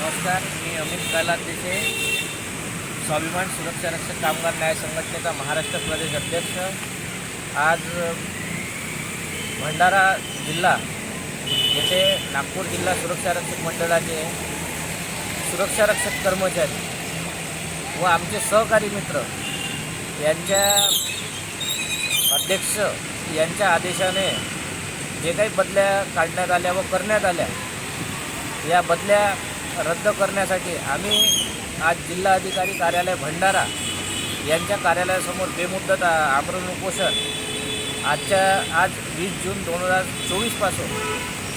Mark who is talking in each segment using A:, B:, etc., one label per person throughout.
A: नमस्कार मी अमित कालादेशे स्वाभिमान सुरक्षा रक्षक कामगार न्याय संघटनेचा महाराष्ट्र प्रदेश अध्यक्ष. आज भंडारा जिल्हा येथे नागपूर जिल्हा सुरक्षा रक्षक मंडळाचे सुरक्षा रक्षक कर्मचारी व आमचे सहकारी मित्र यांच्या अध्यक्ष यांच्या आदेशाने जे काही बदल्या काढण्यात आल्या व करण्यात आल्या या बदल्या रद्द करण्यासाठी आम्ही आज जिल्हाधिकारी कार्यालय भंडारा यांच्या कार्यालयासमोर बेमुद्दत आमरण उपोषण आजच्या आज वीस जून दोन हजार चोवीसपासून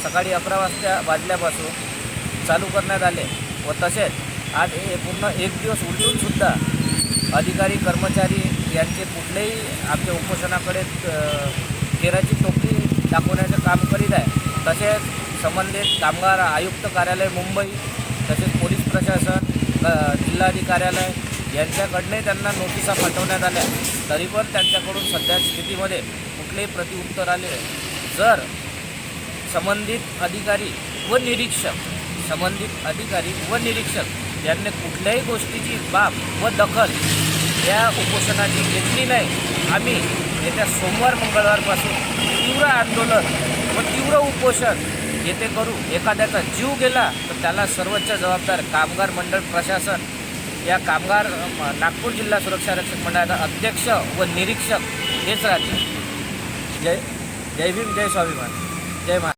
A: सकाळी अकरा वाजता वाजल्यापासून चालू करण्यात आले व तसेच आज हे पूर्ण एक दिवस उलटूनसुद्धा अधिकारी कर्मचारी यांचे कुठलेही आमच्या उपोषणाकडे केराची टोपली दाखवण्याचं काम करीत आहे. तसेच संबंधित कामगार आयुक्त कार्यालय मुंबई तसेच पोलीस प्रशासन अ, जिल्हाधिकारी कार्यालय त्यांना नोटिसा पाठवण्यात आल्या तरी पण त्यांच्याकडून सध्या स्थितीमध्ये कुठलेही प्रतिउत्तर आले नाही. जर संबंधित अधिकारी व निरीक्षक संबंधित अधिकारी व निरीक्षक यांनी कुठल्याही गोष्टीची बाब व दखल या उपोषणाची घेतली नाही आम्ही येत्या सोमवार मंगळवारपासून तीव्र आंदोलन व तीव्र उपोषण येथे करू. एखाद्याचा जीव गेला तर त्याला सर्वोच्च जबाबदार कामगार मंडळ प्रशासन. या कामगार नागपूर जिल्हा सुरक्षा रक्षक मंडळाचा अध्यक्ष व निरीक्षक हेच राहतील. जय जय भीम जय स्वाभिमान. जय महा